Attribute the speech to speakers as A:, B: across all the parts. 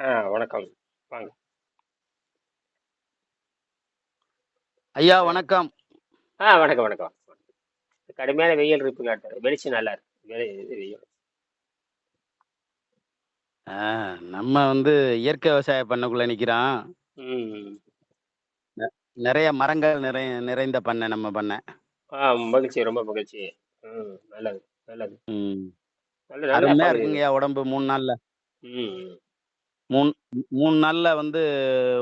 A: ஆ வணக்கம். வாங்க.
B: ஐயா வணக்கம்.
A: ஆ வணக்கம் வணக்கம். கடுமையான வெயில் இருக்கு காட்டு. வெளிச்சம் நல்லா இருக்கு. வெயில்.
B: ஆ, நம்ம வந்து இயற்கை விவசாயம் பண்ணக்குள்ள நிக்கிறோம்.
A: ம்.
B: நிறைய மரங்கள் நிறைய நிறைந்த பண்ணை நம்ம பண்ணை.
A: ஆ மகிழ்ச்சி ரொம்ப மகிழ்ச்சி. ம் நல்லது நல்லது.
B: ம்.
A: நல்ல நல்லா
B: அருமையா இருக்குங்கய்யா உடம்பு மூணு நாள்ல.
A: ம்.
B: மூணு மூணு நாள்ல வந்து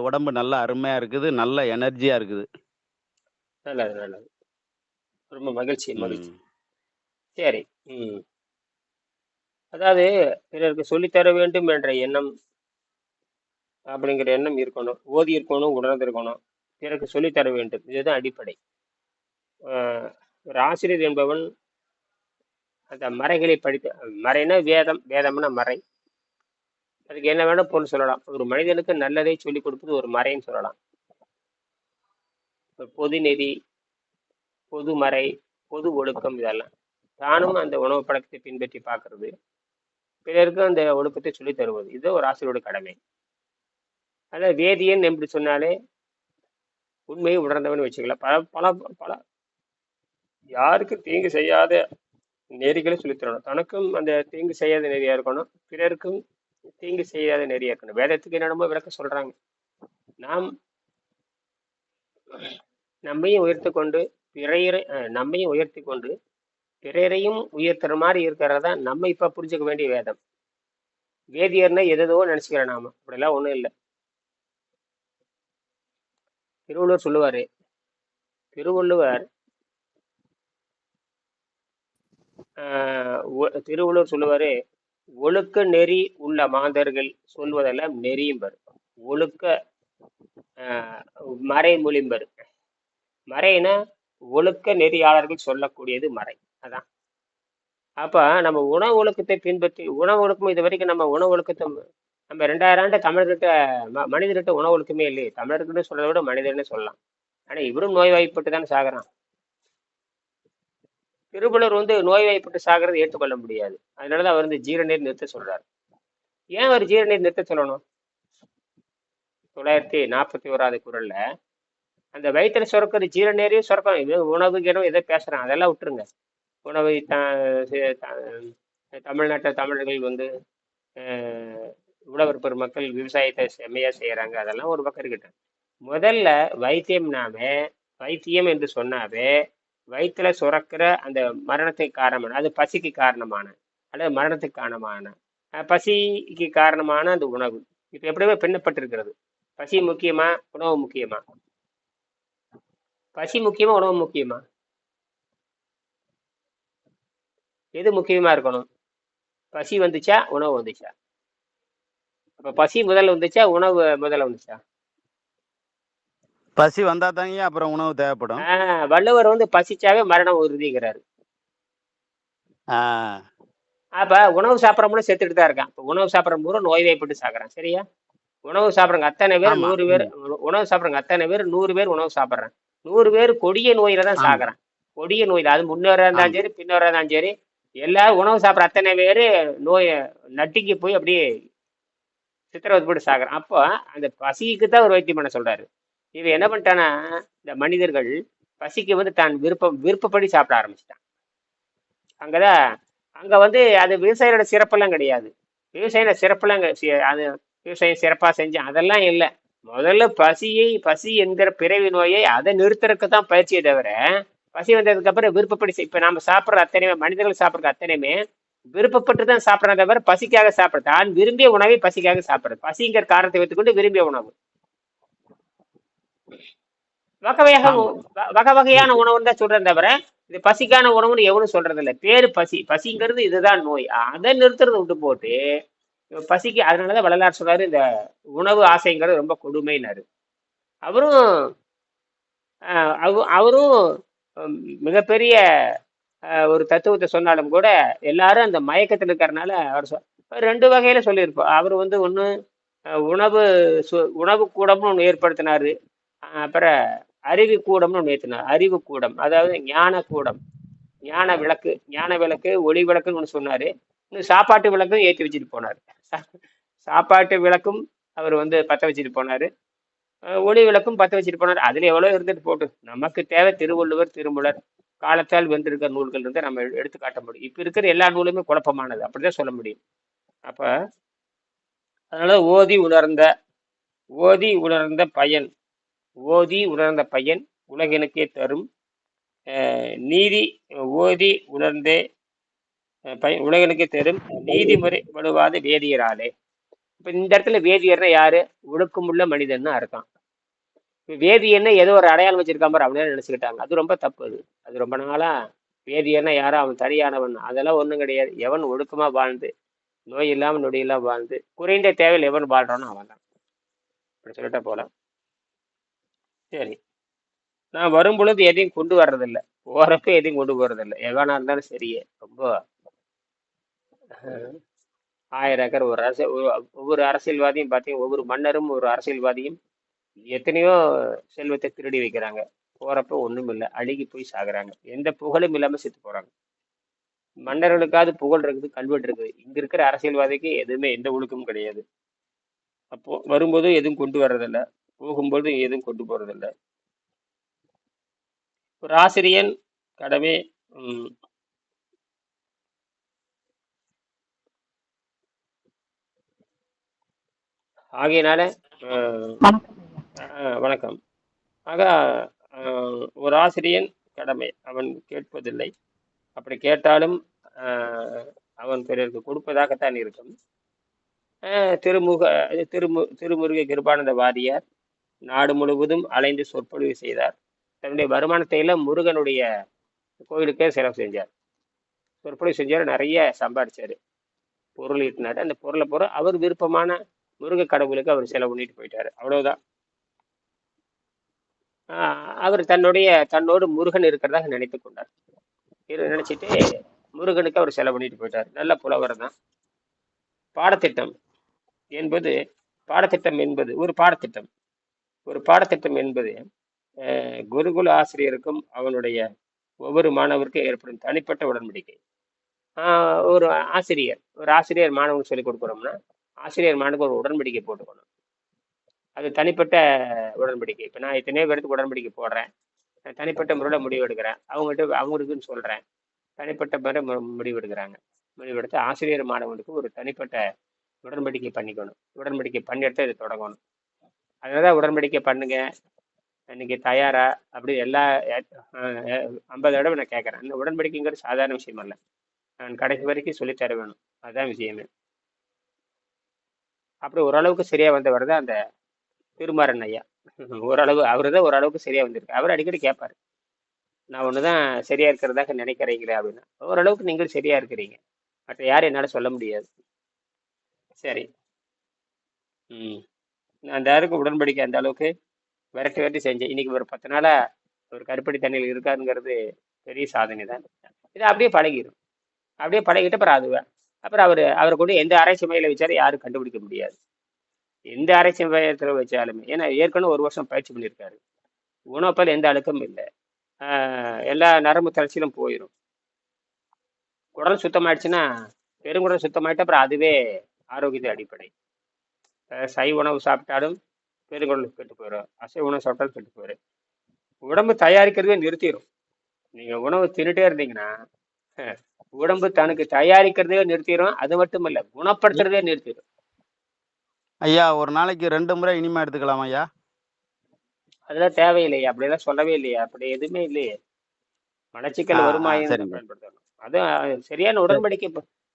B: உடம்பு நல்லா அருமையா இருக்குது நல்ல எனர்ஜியா இருக்குது.
A: நல்லது நல்லது. ரொம்ப மகிழ்ச்சி மகிழ்ச்சி. சரி ம். அதாவது பிறருக்கு சொல்லித்தர வேண்டும் என்ற எண்ணம் அப்படிங்கிற எண்ணம் இருக்கணும். ஓதி இருக்கணும் உணர்ந்திருக்கணும் பிறருக்கு சொல்லித்தர வேண்டும். இதுதான் அடிப்படை. ஒரு ஆசிரியர் என்பவன் அந்த மறைகளை படித்து மறைனா வேதம் வேதம்னா மறை. அதுக்கு என்ன வேணும் பொருள் சொல்லலாம். ஒரு மனிதனுக்கு நல்லதை சொல்லிக் கொடுப்பது ஒரு மறைன்னு சொல்லலாம். பொது நெறி பொது மறை பொது ஒழுக்கம் இதெல்லாம். தானும் அந்த உணவு பழக்கத்தை பின்பற்றி பார்க்கறது. பிறருக்கும் அந்த ஒழுக்கத்தை சொல்லித் தருவது. இது ஒரு ஆசிரியரோட கடமை. அதாவது வேதியன் எப்படி சொன்னாலே உண்மையை உணர்ந்தவன் வச்சுக்கலாம் பல பல பல. யாருக்கு தீங்கு செய்யாத நெறிகளை சொல்லித் தரணும். தனக்கும் அந்த தீங்கு செய்யாத நெறியாக இருக்கணும். பிறருக்கும் தீங்கு செய்யாத நெறி இருக்கணும் வேதத்துக்கு என்னென்னமோ விளக்க சொல்றாங்க. நாம் நம்மையும் உயர்த்தி கொண்டு பிறையரை நம்மையும் உயர்த்தி கொண்டு பிறரையும் உயர்த்துற மாதிரி இருக்கிறதா நம்ம இப்ப புரிஞ்சுக்க வேண்டிய வேதம். வேதியர்னா எதோ நினைச்சுக்கிறேன் நாம. அப்படிலாம் ஒண்ணும் இல்லை. திருவள்ளுவர் சொல்லுவாரு திருவள்ளுவர் ஆஹ் திருவள்ளுவர் சொல்லுவாரு ஒழுக்க நெறி உள்ள மாந்தர்கள் சொல்வதெல்லாம் நெறியும்பர் ஒழுக்க ஆஹ் மறைமொழிம்பர் மறைனா ஒழுக்க நெறியாளர்கள் சொல்லக்கூடியது மறை. அதான். அப்ப நம்ம உணவு ஒழுக்கத்தை பின்பற்றி உணவு ஒழுக்கம் இது வரைக்கும் நம்ம உணவு ஒழுக்கத்தை நம்ம ரெண்டாயிரம் ஆண்டு தமிழர்கிட்ட ம- மனிதர்கிட்ட உணவு ஒழுக்கமே இல்லையே. தமிழர்கிட்ட சொல்கிறத விட மனிதர்னு சொல்லலாம். ஆனா இவரும் நோய்வாய்ப்பட்டு தானே சாகிறான். திருவள்ளுவர் வந்து நோய்வாய்ப்பட்டு சாகிறது ஏற்றுக்கொள்ள முடியாது. அதனாலதான் அவர் வந்து ஜீரநீர் நிறுத்த சொல்றாரு. ஏன் அவர் ஜீரநீர் நிறுத்த சொல்லணும்? தொள்ளாயிரத்தி நாற்பத்தி ஓராவது குரல்ல அந்த வயிற்றுல சுரக்கிறது ஜீரநீரையும் சுரக்கணும் இது உணவு கிணவு எதை பேசுறான் அதெல்லாம் விட்டுருங்க. உணவை த தமிழ்நாட்டை தமிழ்நாட்டில் தமிழர்கள் வந்து அஹ், உழவர் பெருமக்கள் விவசாயத்தை செம்மையா செய்யறாங்க. அதெல்லாம் ஒரு பக்கம் இருக்கட்டும். முதல்ல வைத்தியம்னாவே வைத்தியம் என்று சொன்னாவே வயிற்றுல சுரக்கிற அந்த மரணத்துக்கு காரணமான அது பசிக்கு காரணமான அல்லது மரணத்துக்கு காரணமான பசிக்கு காரணமான அந்த உணவு. இப்போ எப்படியுமே பின்னப்பட்டிருக்கிறது. பசி முக்கியமா உணவு முக்கியமா? பசி முக்கியமா உணவு முக்கியமா? எது முக்கியமா இருக்கணும்? பசி வந்துச்சா உணவு வந்துச்சா? அப்ப பசி முதல்ல வந்துச்சா உணவு முதல்ல வந்துச்சா?
B: பசி வந்தா தாங்க அப்புறம் உணவு தேவைப்படும்.
A: வள்ளுவர் வந்து பசிச்சாவே மரணம் உறுதிங்கிறாரு. அப்ப உணவு சாப்பிட்றவங்களும் செத்துட்டு தான் இருக்கான். உணவு சாப்பிட்ற பூரா நோய்வாய்ப்பட்டு சாகுறான். சரியா? உணவு சாப்பிட்றவங்க அத்தனை பேர் நூறு பேர் உணவு சாப்பிட்றவங்க அத்தனை பேர் நூறு பேர் உணவு சாப்பிட்றான். நூறு பேர் கொடிய நோயில தான்
B: ஆமா.
A: சாகுறான். கொடிய நோயில அது முன்னோரா இருந்தாலும் சரி பின்னோரா இருந்தாலும் சரி எல்லாரும் உணவு சாப்பிட்ற அத்தனை பேர் நோய நட்டிக்கு போய் அப்படியே சித்திரவதை போட்டு சாகுறான். அப்போ அந்த பசிக்கு தான் ஒரு வைத்தியம் பண்ண சொல்றாரு. இவன் என்ன பண்ணிட்டானா இந்த மனிதர்கள் பசிக்கு வந்து தான் விருப்பம் விருப்பப்படி சாப்பிட ஆரம்பிச்சிட்டான். அங்கதான் அங்க வந்து அது விவசாயியோட சிறப்பெல்லாம் கிடையாது. விவசாயியோட சிறப்பெல்லாம் அது விவசாயம் சிறப்பா செஞ்சேன் அதெல்லாம் இல்லை. முதல்ல பசியை பசி என்கிற பிறவி நோயை அதை நிறுத்துறதுக்கு தான் பயிற்சியை தவிர பசி வந்ததுக்கு அப்புறம் விருப்பப்படி செய்- இப்ப நாம சாப்பிட்ற அத்தனையுமே மனிதர்கள் சாப்பிட்ற அத்தனையுமே விருப்பப்பட்டு தான் சாப்பிட்றத தவிர பசிக்காக சாப்பிடுறது. தான் விரும்பிய உணவை பசிக்காக சாப்பிட்றது. பசிங்கிற காரணத்தை வைத்துக்கொண்டு விரும்பிய உணவு. வகை வகையாக
B: ஆமா
A: வ- வகை வகையான உணவுன்னு தான் சொல்றேன் தவிர இது பசிக்கான உணவுன்னு எவனும் சொல்றது இல்ல பேரு பசி. பசிங்கிறது இதுதான் நோய். அதை நிறுத்துறதை விட்டு போட்டு பசிக்கு அதனாலதான் வள்ளலார் சொல்றாரு இந்த உணவு ஆசைங்கிறது ரொம்ப கொடுமைன்னாரு. அவரும் அவரும் மிகப்பெரிய ஒரு தத்துவத்தை சொன்னாலும் கூட எல்லாரும் அந்த மயக்கத்தில் இருக்கிறனால அவர் ரெண்டு வகையில சொல்லியிருப்பார். அவர் வந்து ஒன்று உணவு சு- உணவு கூடம்னு ஒன்று ஏற்படுத்தினாரு. அப்புறம் அறிவு கூடம்னு ஒன்று ஏற்றினார் அறிவு கூடம். அதாவது ஞான கூடம். ஞான விளக்கு ஞான விளக்கு ஒளி விளக்குன்னு ஒன்று சொன்னார். இன்னும் சாப்பாட்டு விளக்கும் ஏற்றி வச்சுட்டு போனார். சாப்பாட்டு விளக்கும் அவர் வந்து பற்ற வச்சுட்டு போனார். ஒளி விளக்கும் பற்ற வச்சுட்டு போனார். அதில் எவ்வளோ இருந்துட்டு போட்டு. நமக்கு தேவை திருவள்ளுவர் திருமுலர். காலத்தால் வென்றிருக்கிற நூல்கள் இருந்து நம்ம எடுத்து காட்ட முடியும். இப்போ இருக்கிற எல்லா நூலுமே குழப்பமானது. அப்படிதான் சொல்ல முடியும். அப்போ அதனால ஓதி உணர்ந்த ஓதி உணர்ந்த பயன். ஓதி உணர்ந்த பயன் உலகினுக்கே தரும். நீதி ஓதி உணர்ந்தே அஹ் பயன் உலகினுக்கே தரும். நீதிமுறை வலுவாத வேதியராலே. இப்போ இந்த இடத்துல வேதியர்னா யாரு? ஒழுக்கமுள்ள மனிதன்னு அர்த்தம் இப்போ வேதியர்னா ஏதோ ஒரு அடையாளம் வச்சிருக்கான் பாரு அப்படியே நினச்சிக்கிட்டாங்க. அது ரொம்ப தப்பு அது. அது ரொம்ப நாளாக வேதியன்னா யாரோ அவன் தனியானவன். அதெல்லாம் ஒன்றும் கிடையாது. எவன் ஒழுக்கமாக வாழ்ந்து நோய் இல்லாமல் நொடி வாழ்ந்து குறைந்த தேவையில் எவன் வாழ்கிறானோ அவன் தான் இப்படி சொல்லிட்டா போகலாம் சரி. நான் வரும் பொழுது எதையும் கொண்டு வர்றதில்ல. போறப்ப எதையும் கொண்டு போறதில்ல. எவனா இருந்தாலும் சரியே. ரொம்ப அஹ், ஆயிரம் ஏக்கர் ஒரு அரசு ஒரு- ஒவ்வொரு அரசியல்வாதியும் பார்த்தீங்க ஒவ்வொரு மன்னரும் ஒரு அரசியல்வாதியும் எத்தனையோ செல்வத்தை திருடி வைக்கிறாங்க. போறப்ப ஒண்ணும் இல்லை. அழுகி போய் சாகுறாங்க. எந்த புகழும் இல்லாம செத்து போறாங்க. மன்னர்களுக்காவது புகழ் இருக்குது கல்வெட்டு இருக்குது. இங்க இருக்கிற அரசியல்வாதிக்கு எதுவுமே எந்த ஒழுக்கமும் கிடையாது. அப்போ வரும்போது எதுவும் கொண்டு வர்றதில்ல. போகும்பொழுது எதுவும் கொண்டு போறதில்லை. ஒரு ஆசிரியன் கடமை ஆகையினால
C: வணக்கம்
A: வணக்கம். ஆக அஹ், ஒரு ஆசிரியன் கடமை அவன் கேட்பதில்லை. அப்படி கேட்டாலும் அவன் பிறருக்கு கொடுப்பதாகத்தான் இருக்கும். திருமுக திருமு திருமுருகை கிருபானந்த வாரியார் நாடு முழுவதும் அலைந்து சொற்பொழிவு செய்தார். தன்னுடைய வருமானத்தை முருகனுடைய கோயிலுக்கே செலவு செஞ்சார். சொற்பொழிவு செஞ்சார் நிறைய சம்பாதிச்சார். பொருள் ஈட்டினார். அந்த பொருளை பூரா அவர் விருப்பமான முருக கடவுளுக்கு அவர் செலவு பண்ணிட்டு போயிட்டாரு. அவ்வளவுதான். ஆஹ் அவர் தன்னுடைய தன்னோடு முருகன் இருக்கிறதாக நினைத்து கொண்டார். இரு நினைச்சிட்டு முருகனுக்கு அவர் செலவு பண்ணிட்டு போயிட்டார். நல்ல புலவர் தான். பாடத்திட்டம் என்பது பாடத்திட்டம் என்பது ஒரு பாடத்திட்டம். ஒரு பாடத்திட்டம் என்பது குருகுல ஆசிரியருக்கும் அவனுடைய ஒவ்வொரு மாணவருக்கும் ஏற்படும் தனிப்பட்ட உடன்படிக்கை. ஒரு ஆசிரியர் ஒரு ஆசிரியர் மாணவனுக்கு சொல்லிக் கொடுக்குறோம்னா ஆசிரியர் மாணவனுக்கு ஒரு உடன்படிக்கை போட்டுக்கணும். அது தனிப்பட்ட உடன்படிக்கை. இப்போ நான் எத்தனையோ பேருக்கு உடன்படிக்கை போடுறேன். தனிப்பட்ட முறையில் முடிவு எடுக்கிறேன். அவங்ககிட்ட அவங்களுக்குன்னு சொல்கிறேன் தனிப்பட்ட முறை மு- முடிவு எடுக்கிறாங்க. முடிவெடுத்து ஆசிரியர் மாணவனுக்கு ஒரு தனிப்பட்ட உடன்படிக்கை பண்ணிக்கணும். உடன்படிக்கை பண்ணிட்டு இதை தொடங்கணும். அதனால தான் உடன்படிக்கை பண்ணுங்க. இன்னைக்கு தயாரா? அப்படி எல்லா ஐம்பது தடவை நான் கேட்குறேன். இந்த உடன்படிக்கைங்கிறது சாதாரண விஷயம் அல்ல. நான் கடைசி வரைக்கும் சொல்லித் தர வேணும். அதுதான் விஷயமே. அப்படி ஓரளவுக்கு சரியா வந்தவர் தான் அந்த திருமாறன் ஐயா. ஓரளவு அவரு தான் ஓரளவுக்கு சரியா வந்திருக்கு அவர் அடிக்கடி கேட்பாரு. நான் ஒன்று தான் சரியா இருக்கிறதாக நினைக்கிறீங்களே அப்படின்னா. ஓரளவுக்கு நீங்கள் சரியா இருக்கிறீங்க. மற்ற யாரும் என்னால் சொல்ல முடியாது. சரி. ம். நான் அந்த அளவுக்கு உடன்படிக்கை அந்த அளவுக்கு விரட்டி விரட்டி செஞ்சேன். இன்னைக்கு ஒரு பத்து நாளா ஒரு கருப்படி தண்ணியில் இருக்காருங்கிறது பெரிய சாதனை தான். இது அப்படியே பழகிடும் அப்படியே பழகிட்டு அப்புறம் அதுவே அப்புறம் அவர் அவரை கொண்டு எந்த ஆராய்ச்சி மையில வச்சாலும் யாரும் கண்டுபிடிக்க முடியாது. எந்த ஆராய்ச்சி மையத்தில் வச்சாலுமே ஏன்னா ஏற்கனவே ஒரு வருஷம் பயிற்சி பண்ணியிருக்காரு. உணவுப்பால் எந்த அழுக்கமும் இல்லை. ஆஹ் எல்லா நரம்பு தளர்ச்சியிலும் போயிடும் குடல் சுத்தமாயிடுச்சுன்னா பெருங்குடல் சுத்தமாயிட்டு அப்புறம் அதுவே ஆரோக்கியத்தின் அடிப்படை. சைவ உணவு சாப்பிட்டாலும் பெருங்குடல் கெட்டு போயிடும் அசைவ உணவு சாப்பிட்டாலும் கெட்டு போயிடும் உடம்பு தயாரிக்கிறதே நிறுத்திடும் நீங்க உணவு தின்னுட்டே இருந்தீங்கன்னா உடம்பு தனக்கு தயாரிக்கிறதே நிறுத்திடும் அது மட்டும் இல்ல குணப்படுத்துறதே நிறுத்திடும்
B: ஐயா ஒரு நாளைக்கு ரெண்டு முறை இனிமே எடுத்துக்கலாமா ஐயா.
A: அதெல்லாம் தேவையில்லையா. அப்படியெல்லாம் சொல்லவே இல்லையா. அப்படி எதுவுமே இல்லையே. மலச்சிக்கல்
B: சரிங்க.
A: பயன்படுத்தணும். அது அஹ், சரியான
B: சரி
A: உடன்படிக்கை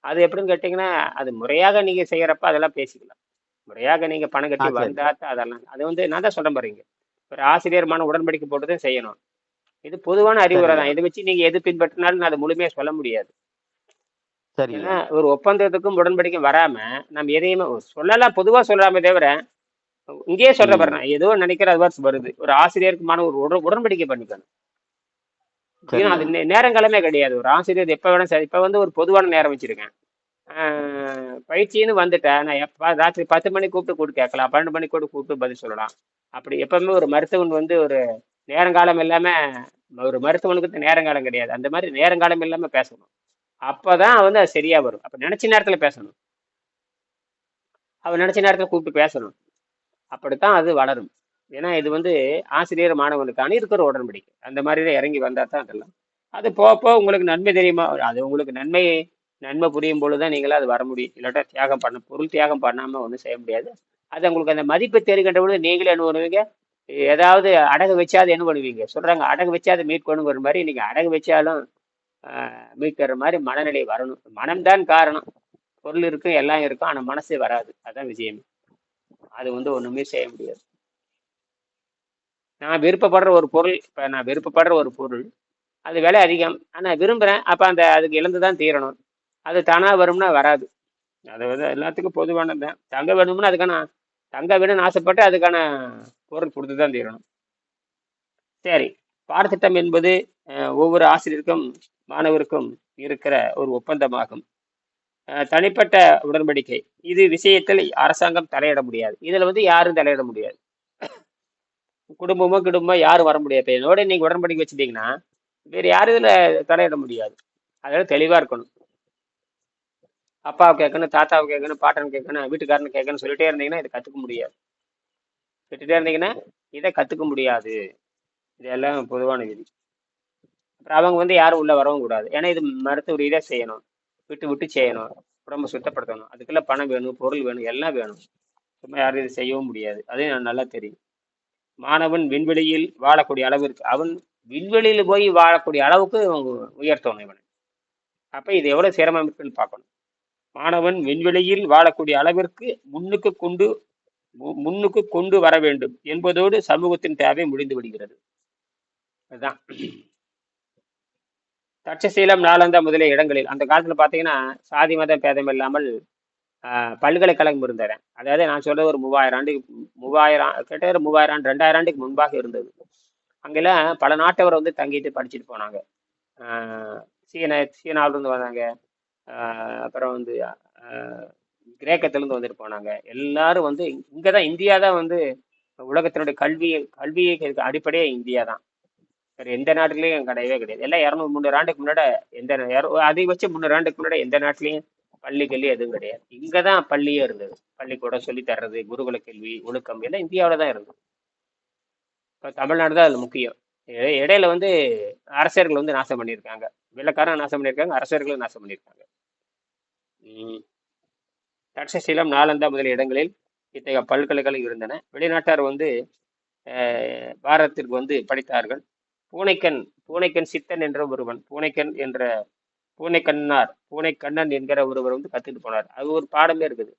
A: அது எப்படின்னு கேட்டிங்கன்னா அது முறையாக நீங்க செய்யறப்ப அதெல்லாம் பேசிக்கலாம். முறையாக நீங்க பணம் கட்டி வந்தா அதெல்லாம். அது வந்து நான் தான் சொல்ல பாருங்க. ஒரு ஆசிரியர்மான உடன்படிக்கை போட்டு தான் செய்யணும். இது பொதுவான அறிவுரை தான். இதை வச்சு நீங்க எது பின்பற்றினாலும் நான் அதை முழுமையா சொல்ல முடியாது. ஏன்னா ஒரு ஒப்பந்தத்துக்கும் உடன்படிக்கை வராம நம்ம எதையுமே சொல்லலாம் பொதுவா சொல்லலாமே தவிர இங்கேயே சொல்ற
B: ம்.
A: பாரு நான் ஏதோ நினைக்கிற அது வருது. ஒரு ஆசிரியருக்குமான ஒரு உட- உடன்படிக்கை பண்ணிக்கணும். அது நேரங்காலமே கிடையாது. ஒரு ஆசிரியர் எப்ப வேணா சரி இப்ப வந்து ஒரு பொதுவான நேரம் வச்சிருக்கேன். பயிற்சின்னு வந்துட்டேன். நான் எப்போ ராத்திரி பத்து மணிக்கு கூப்பிட்டு கூப்பிட்டு கேட்கலாம். பன்னெண்டு மணிக்கு கூட கூப்பிட்டு பதில் சொல்லலாம். அப்படி எப்பவுமே ஒரு மருத்துவன் வந்து ஒரு நேரங்காலம் இல்லாமல் ஒரு மருத்துவனுக்கு நேரங்காலம் கிடையாது. அந்த மாதிரி நேரங்காலம் இல்லாமல் பேசணும். அப்போதான் வந்து அது சரியாக வரும். அப்போ நினச்ச நேரத்தில் பேசணும். அவன் நினச்ச நேரத்தில் கூப்பிட்டு பேசணும். அப்படித்தான் அது வளரும். ஏன்னா இது வந்து ஆசிரியர் மாணவனுக்கான இருக்கிற உடன்படிக்கை. அந்த மாதிரி இறங்கி வந்தால் தான் அதெல்லாம். அது போக போக உங்களுக்கு நன்மை தெரியுமா? அது உங்களுக்கு நன்மை நன்மை புரியும் பொழுது தான் நீங்களும் அது வர முடியும். இல்லாட்டா தியாகம் பண்ண பொருள் தியாகம் பண்ணாமல் ஒன்றும் செய்ய முடியாது. அது உங்களுக்கு அந்த மதிப்பை தெரிகின்ற பொழுது நீங்களே என்ன பண்ணுவீங்க? ஏதாவது அடகு வச்சாது என்ன பண்ணுவீங்க? சொல்கிறாங்க அடகு வச்சாது மீட்கணுங்கிற மாதிரி நீங்கள் அடகு வச்சாலும் மீட்கிற மாதிரி மனநிலை வரணும். மனம்தான் காரணம். பொருள் இருக்கும் எல்லாம் இருக்கும் ஆனால் மனசே வராது. அதான் விஷயம். அது வந்து ஒன்றுமே செய்ய முடியாது. நான் விருப்பப்படுற ஒரு பொருள் இப்போ நான் விருப்பப்படுற ஒரு பொருள் அது விலை அதிகம். ஆனால் விரும்புகிறேன் அப்போ அந்த அதுக்கு இழந்து தான் தீரணும். அது தானாக வரும்னா வராது. அது வந்து எல்லாத்துக்கும் பொதுவானது தான். தங்க வேணும்னா அதுக்கான தங்க வேணும்னு ஆசைப்பட்டு அதுக்கான பொருள் கொடுத்து தான் தீரணும். சரி பாடத்திட்டம் என்பது ஒவ்வொரு ஆசிரியருக்கும் மாணவருக்கும் இருக்கிற ஒரு ஒப்பந்தமாகும். தனிப்பட்ட உடன்படிக்கை. இது விஷயத்தில் அரசாங்கம் தலையிட முடியாது. இதில் வந்து யாரும் தலையிட முடியாது. குடும்பமோ குடும்பமோ யாரும் வர முடியாது. இப்போ என்னோட நீங்கள் உடன்படிக்கை வச்சுட்டீங்கன்னா வேறு யாரும் இதில் தலையிட முடியாது. அதில் தெளிவாக இருக்கணும். அப்பாவை கேட்கணும் தாத்தாவை கேட்கணும் பாட்டன் கேட்கணும் வீட்டுக்காரனை கேட்கணும் சொல்லிட்டே இருந்தீங்கன்னா இதை கற்றுக்க முடியாது. விட்டுட்டே இருந்தீங்கன்னா இதை கற்றுக்க முடியாது. இதெல்லாம் பொதுவான விதி. அப்புறம் அவங்க வந்து யாரும் உள்ளே வரவும் கூடாது. ஏன்னா இது மருத்துவ ரீதியாக செய்யணும். விட்டு விட்டு செய்யணும். உடம்பு சுத்தப்படுத்தணும். அதுக்கெல்லாம் பணம் வேணும் பொருள் வேணும் எல்லாம் வேணும். சும்மா யாரும் இது செய்யவும் முடியாது. அதையும் நான் நல்லா தெரியும். மாணவன் விண்வெளியில் வாழக்கூடிய அளவிற்கு அவன் விண்வெளியில் போய் வாழக்கூடிய அளவுக்கு அவங்க உயர்த்தணும் இவனை. அப்போ இது எவ்வளோ சிரமம் இருக்குன்னு பார்க்கணும். மாணவன் விண்வெளியில் வாழக்கூடிய அளவிற்கு முன்னுக்கு கொண்டு மு- முன்னுக்கு கொண்டு வர வேண்டும் என்பதோடு சமூகத்தின் தேவை முடிந்து விடுகிறது. அதுதான். தட்சசீலம் நாளந்தா முதலிய இடங்களில் அந்த காலத்துல பாத்தீங்கன்னா சாதி மத பேதம் இல்லாமல் பல்கலைக்கழகம் இருந்தது. அதாவது நான் சொல்றது ஒரு மூவாயிரம் ஆண்டு மூவாயிரம் கிட்ட ஒரு மூவாயிரம் ஆண்டு ரெண்டாயிரம் ஆண்டுக்கு முன்பாக இருந்தது. அங்கெல்லாம் பல நாட்டவர் வந்து தங்கிட்டு படிச்சுட்டு போனாங்க. சீன சீனாவிலிருந்து வந்தாங்க. அப்புறம் வந்து ஆஹ், கிரேக்கத்திலிருந்து வந்துட்டு போனாங்க. எல்லாரும் வந்து இங்கே தான் இந்தியா தான் வந்து உலகத்தினுடைய கல்வி கல்வியை அடிப்படையே இந்தியா தான் வேறு எந்த நாட்டிலையும் கிடையவே கிடையாது. எல்லாம் இரநூறு முந்நூறு ஆண்டுக்கு முன்னாடி எந்த அதிகபட்சம் முந்நூறு ஆண்டுக்கு முன்னாடி எந்த நாட்டிலையும் பள்ளி கல்வி எதுவும் கிடையாது. இங்கே தான் பள்ளியே இருந்தது. பள்ளிக்கூடம் சொல்லி தர்றது குருகுல கல்வி ஒழுக்கம் எல்லாம் இந்தியாவில் தான் இருந்தது. இப்போ தமிழ்நாடு தான் அதில் முக்கியம். இடையில வந்து அரசர்கள் வந்து நாசம் பண்ணியிருக்காங்க. வெள்ளக்காரன் நாசம் பண்ணியிருக்காங்க அரசர்களும் நாசம் பண்ணியிருக்காங்க. தட்சசீலம் நாலந்தா முதலிய இடங்களில் இத்தகைய பல்கலைக்கழகம் இருந்தன. வெளிநாட்டார் வந்து பாரதத்திற்கு வந்து படித்தார்கள். பூனைக்கண் பூனைக்கண் சித்தன் என்ற ஒருவன் பூனைக்கண் என்ற பூனைக்கண்ணார் பூனைக்கண்ணன் என்கிற ஒருவர் வந்து கற்றுட்டு போனார். அது ஒரு பாடமே இருக்குது.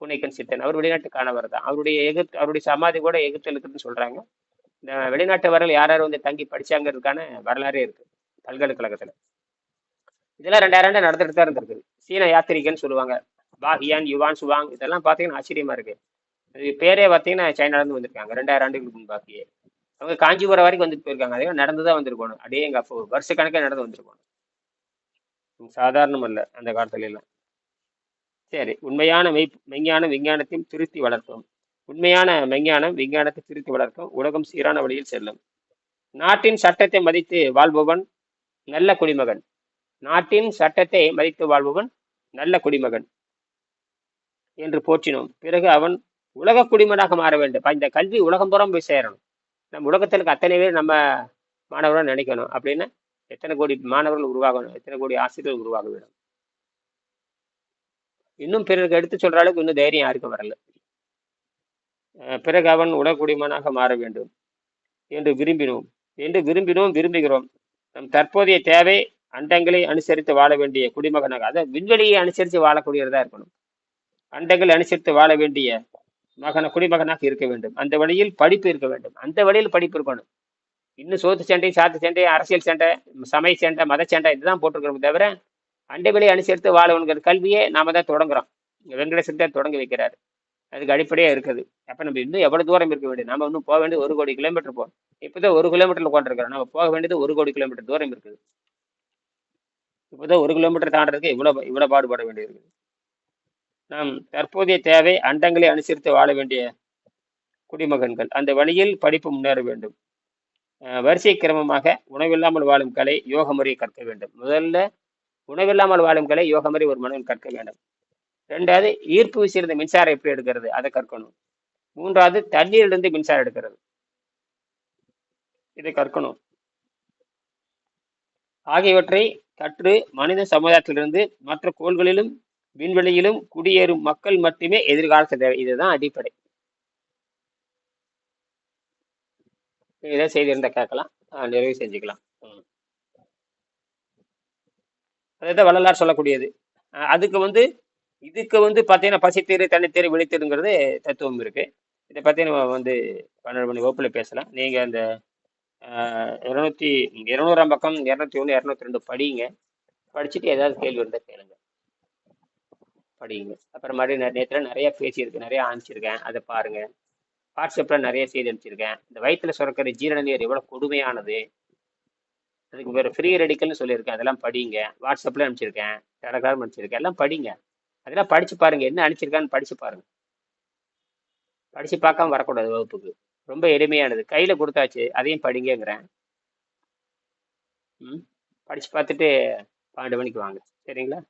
A: பூனைக்கண் சித்தன். அவர் வெளிநாட்டுக்கானவர் தான். அவருடைய எகிப்து அவருடைய சமாதி கூட எகிப்தில் இருக்குதுன்னு சொல்கிறாங்க இந்த வெளிநாட்டவர்கள் யார் யார் வந்து தங்கி படிச்சாங்கிறதுக்கான வரலாறே இருக்குது பல்கலைக்கழகத்தில். இதெல்லாம் ரெண்டாயிரம் ஆண்டு நடந்துட்டு தான் இருந்திருக்குது சீன யாத்திரிகன்னு சொல்லுவாங்க. பாஹியான் யுவான் சுவாங் இதெல்லாம் பார்த்தீங்கன்னா ஆச்சரியமா இருக்கு. இது பேரே பார்த்தீங்கன்னா சைனால இருந்து வந்திருக்காங்க. ரெண்டாயிரம் ஆண்டுகளுக்கு முன்பாக்கியே அவங்க காஞ்சிபுரம் வரைக்கும் வந்துட்டு போயிருக்காங்க. அதே நடந்து தான் வந்திருக்கணும். அப்படியே எங்க அப்போ வருஷக்கணக்கே நடந்து வந்திருக்கணும். சாதாரணம் அல்ல அந்த காலத்துல எல்லாம். சரி உண்மையான மெய் மெஞ்ஞான விஞ்ஞானத்தையும் திருத்தி வளர்க்கும் உண்மையான மெஞ்ஞானம் விஞ்ஞானத்தை திருத்தி வளர்க்கும். உலகம் சீரான வழியில் செல்லும். நாட்டின் சட்டத்தை மதித்து வாழ்பவன் நல்ல குடிமகன். நாட்டின் சட்டத்தை மதித்து வாழ்பவன் நல்ல குடிமகன் என்று போற்றினோம். பிறகு அவன் உலக குடிமகனாக மாற வேண்டும். இந்த கல்வி உலகம் புறம் போய் சேரணும். நம்ம உலகத்திற்கு அத்தனை பேர் நம்ம மாணவர்கள் நினைக்கணும். அப்படின்னா எத்தனை கோடி மாணவர்கள் உருவாகணும் எத்தனை கோடி ஆசிரியர்கள் உருவாக வேண்டும். இன்னும் பிறருக்கு எடுத்து சொல்ற அளவுக்கு இன்னும் தைரியம் யாருக்கும் வரல. அஹ் பிறகு அவன் உலக குடிமனாக மாற வேண்டும் என்று விரும்பினோம். என்று விரும்பினோம் விரும்புகிறோம். நம் தற்போதைய தேவை அண்டங்களை அனுசரித்து வாழ வேண்டிய குடிமகனாக அதாவது விண்வெளியை அனுசரித்து வாழக்கூடியதா இருக்கணும். அண்டங்களை அனுசரித்து வாழ வேண்டிய மகன குடிமகனாக இருக்க வேண்டும். அந்த வழியில் படிப்பு இருக்க வேண்டும். அந்த வழியில் படிப்பு இருக்கணும். இன்னும் சோத்து சண்டை சாத்து சண்டை அரசியல் சண்டை சமய சண்டை மத சண்டை இதுதான் போட்டிருக்கிறோம் தவிர அண்டை அனுசரித்து வாழணுங்கிற கல்வியை நாம தான் தொடங்குறோம். வெங்கடேசன் தான் தொடங்கி வைக்கிறாரு. அதுக்கு அடிப்படையா இருக்குது. அப்ப நம்ம இன்னும் எவ்வளவு தூரம் இருக்க வேண்டியது? நம்ம இன்னும் போக வேண்டியது ஒரு கோடி கிலோமீட்டர் போகணும் இப்போதான் ஒரு கிலோமீட்டர்ல உட்காந்துருக்கிறோம் நம்ம போக வேண்டியது ஒரு கோடி கிலோமீட்டர் தூரம் இருக்குது. இப்போதான் ஒரு கிலோமீட்டர் தாண்டதுக்கு இவ்வளோ இவ்வளோ பாடுபட வேண்டியிருக்கு. நாம் தற்போதைய தேவை அண்டங்களை அனுசரித்து வாழ வேண்டிய குடிமகன்கள். அந்த வழியில் படிப்பு முன்னேற வேண்டும். வரிசை கிரமமாக உணவில்லாமல் வாழும் கலை யோக முறையை கற்க வேண்டும். முதல்ல உணவில்லாமல் வாழும் கலை யோக முறை ஒரு மனிதன் கற்க வேண்டும். ரெண்டாவது ஈர்ப்பு விசையிலிருந்து மின்சாரம் எப்படி எடுக்கிறது? அதை கற்கணும். மூன்றாவது தண்ணீரிலிருந்து மின்சாரம் எடுக்கிறது. இதை கற்கணும். ஆகியவற்றை கற்று மனித சமுதாயத்திலிருந்து மற்ற கோள்களிலும் விண்வெளியிலும் குடியேறும் மக்கள் மட்டுமே எதிர்கால தேவை. இதுதான் அடிப்படை. இதை செய்திருந்த இருந்தால் கேட்கலாம் நிறைவு செஞ்சுக்கலாம். ம். அதுதான் வள்ளலார் சொல்லக்கூடியது. அதுக்கு வந்து இதுக்கு வந்து பார்த்தீங்கன்னா பசித்தீரு தனித்தீரு விழித்தீருங்கிறது தத்துவம் இருக்கு. இதை பற்றி நம்ம வந்து பன்னெண்டு மணி வகுப்பில் பேசலாம். நீங்கள் அந்த இரநூத்தி இருநூறாம் பக்கம் இரநூத்தி ஒன்று இரநூத்தி ரெண்டு படிங்க. படிச்சுட்டு ஏதாவது கேள்வி இருந்தால் கேளுங்க. படிங்க. அப்புறம் மறுபடியும் நேரத்தில் நிறைய பேசியிருக்கு நிறைய அனுப்பிச்சிருக்கேன் அதை பாருங்க. வாட்ஸ்அப்பில் நிறைய செய்தி அனுப்பிச்சிருக்கேன். இந்த வயிற்றுல சுரக்கிற ஜீரண நீர் எவ்வளோ கொடுமையானது. அதுக்கு வேறு ஃப்ரீ ரெடிக்கல்னு சொல்லியிருக்கேன். அதெல்லாம் படிங்க. வாட்ஸ்அப்பில் அனுப்பிச்சிருக்கேன். டெலகிராம் அனுப்பிச்சிருக்கேன். எல்லாம் படிங்க. அதெல்லாம் படித்து பாருங்கள் என்ன அனுப்பிச்சிருக்கான்னு படித்து பாருங்கள் படித்து பார்க்காம வரக்கூடாது வகுப்புக்கு. ரொம்ப எளிமையானது. கையில் கொடுத்தாச்சு அதையும் படிங்கங்கிறேன். ம் படிச்சு பார்த்துட்டு பன்னெண்டு மணிக்கு வாங்க. சரிங்களா?